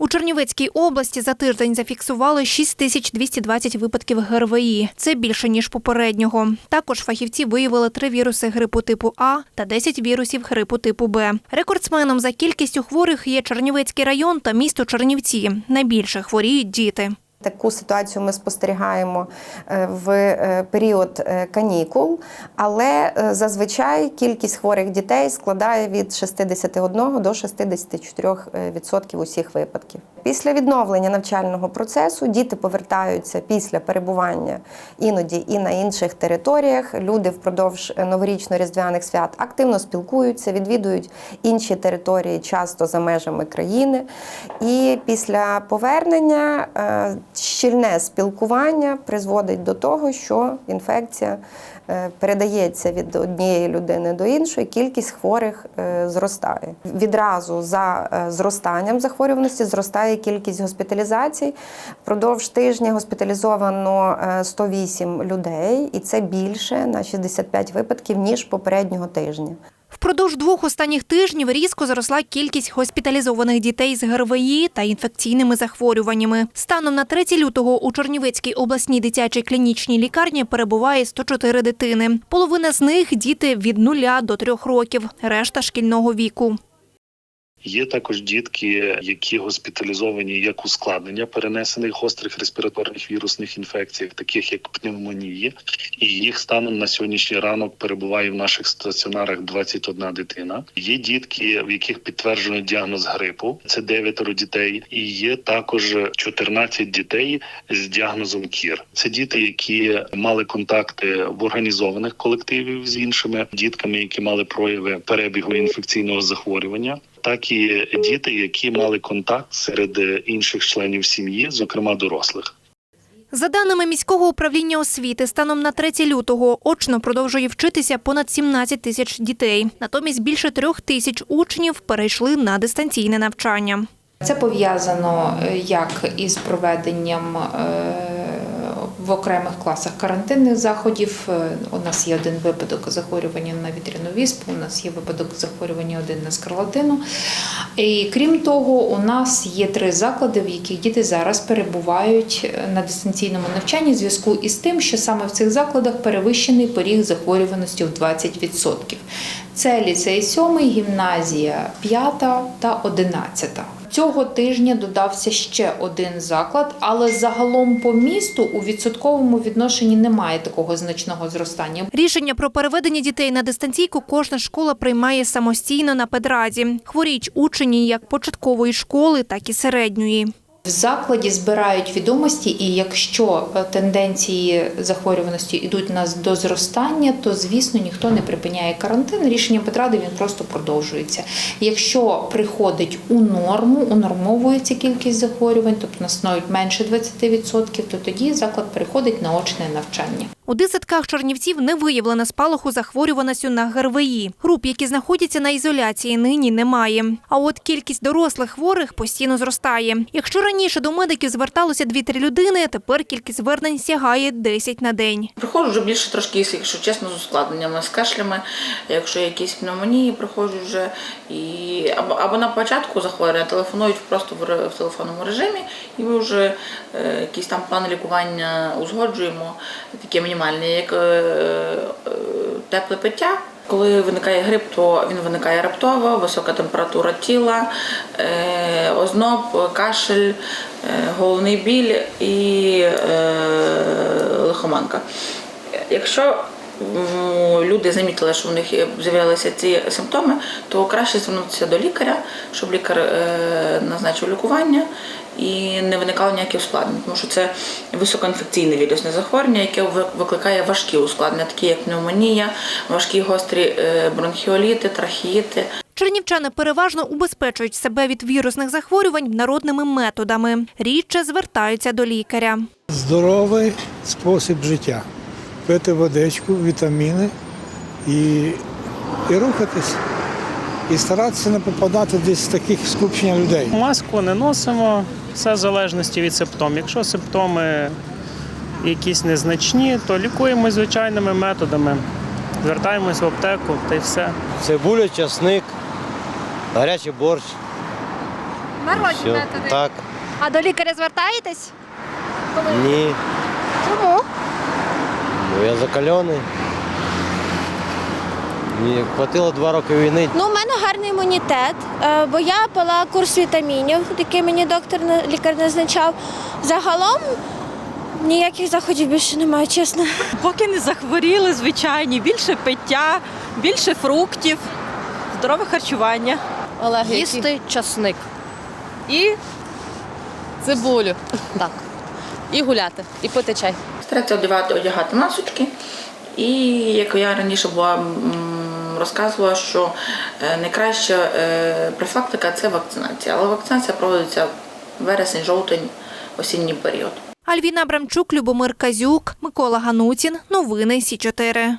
У Чернівецькій області за тиждень зафіксували 6220 випадків ГРВІ. Це більше ніж попереднього. Також фахівці виявили три віруси грипу типу А та 10 вірусів грипу типу Б. Рекордсменом за кількістю хворих є Чернівецький район та місто Чернівці. Найбільше хворіють діти. Таку ситуацію ми спостерігаємо е, в е, період е, канікул, але зазвичай кількість хворих дітей складає від 61 до 64% відсотків усіх випадків. Після відновлення навчального процесу діти повертаються після перебування іноді і на інших територіях. Люди впродовж новорічно-різдвяних свят активно спілкуються, відвідують інші території, часто за межами країни. І після повернення е, щільне спілкування призводить до того, що інфекція е, передається від однієї людини до іншої, кількість хворих е, зростає. Відразу за зростанням захворюваності зростає кількість госпіталізацій. Впродовж тижня госпіталізовано е, 108 людей, і це більше на 65 випадків ніж попереднього тижня. Впродовж двох останніх тижнів різко зросла кількість госпіталізованих дітей з ГРВІ та інфекційними захворюваннями. Станом на 3 лютого у Чернівецькій обласній дитячій клінічній лікарні перебуває 104 дитини. Половина з них діти від 0 до 3 років, решта шкільного віку. Є також дітки, які госпіталізовані як ускладнення перенесених гострих респіраторних вірусних інфекцій, таких як пневмонії, і їх станом на сьогоднішній ранок перебуває в наших стаціонарах 21 дитина. Є дітки, в яких підтверджено діагноз грипу, це дев'ятеро дітей, і є також 14 дітей з діагнозом КІР. Це діти, які мали контакти в організованих колективів з іншими дітками, які мали прояви перебігу інфекційного захворювання так і діти, які мали контакт серед інших членів сім'ї, зокрема дорослих. За даними міського управління освіти, станом на 3 лютого очно продовжує вчитися понад 17 тисяч дітей. Натомість більше трьох тисяч учнів перейшли на дистанційне навчання. Це пов'язано е, як із проведенням е, в окремих класах карантинних заходів. Е, У нас є один випадок захворювання на вітряну віспу, у нас є випадок захворювання один на скарлатину. І крім того, у нас є три заклади, в яких діти зараз перебувають е, на дистанційному навчанні в зв'язку із тим, що саме в цих закладах перевищений поріг захворюваності в 20%. Це ліцей 7, гімназія 5 та 11. Цього тижня додався ще один заклад, але загалом по місту у відсотковому відношенні немає такого значного зростання. Рішення про переведення дітей на дистанційку кожна школа приймає самостійно на педраді. Хворіють учні як початкової школи, так і середньої. В закладі збирають відомості, і якщо е, тенденції захворюваності йдуть нас до зростання, то звісно ніхто не припиняє карантин. Рішенням Петради він просто продовжується. Якщо приходить у норму, унормовується кількість захворювань, тобто нас становить менше 20%, то тоді заклад переходить на очне навчання. У десятках чернівців не виявлено спалаху захворюваності на ГРВІ. Груп, які знаходяться на ізоляції, нині немає. А от кількість дорослих хворих постійно зростає. Якщо раніше до медиків зверталося 2-3 людини, тепер кількість звернень сягає 10 на день. Приходжу вже більше трошки, якщо чесно, з ускладненнями, з кашлями. Якщо якісь пневмонії, приходжу вже і або, або на початку захворювання телефонують просто в, телефонному режимі, і ми вже е, якісь там плани лікування узгоджуємо, такі мінімальні, як е, е, тепле пиття. Коли виникає грип, то він виникає раптово, висока температура тіла, е, озноб, кашель, головний біль і лихоманка. Якщо люди замітили, що в них з'явилися ці симптоми, то краще звернутися до лікаря, щоб лікар е, назначив лікування і не виникало ніяких ускладнень, тому що це високоінфекційне вірусне захворювання, яке викликає важкі ускладнення, такі як пневмонія, важкі гострі е, бронхіоліти, трахеїти. Чернівчани переважно убезпечують себе від вірусних захворювань народними методами. Рідше звертаються до лікаря. здоровий спосіб життя. Пити водичку, вітаміни і, і рухатись. І старатися не попадати десь в таких скупчення людей. Маску не носимо, все в залежності від симптомів. Якщо симптоми якісь незначні, то лікуємо звичайними методами. Звертаємось в аптеку та й все. Цибуля, часник, гарячий борщ. Народні Все. методи. Так, А до лікаря звертаєтесь? ні. Бо я закалений. Мені хватило два роки війни. Ну, у мене гарний імунітет, е, бо я пила курс вітамінів, який мені доктор лікар назначав. Загалом ніяких заходів більше немає, чесно. Поки не захворіли, звичайні, більше пиття, більше фруктів, здорове харчування. Їсти часник. І цибулю. Так. І гуляти, і пити чай. Старатися одягати, одягати масочки. І як я раніше була розказувала, що е, найкраща е, профілактика це вакцинація. Але вакцинація проводиться вересень, жовтень, осінній період. Альвіна Абрамчук, Любомир Казюк, Микола Ганутін. Новини Сі 4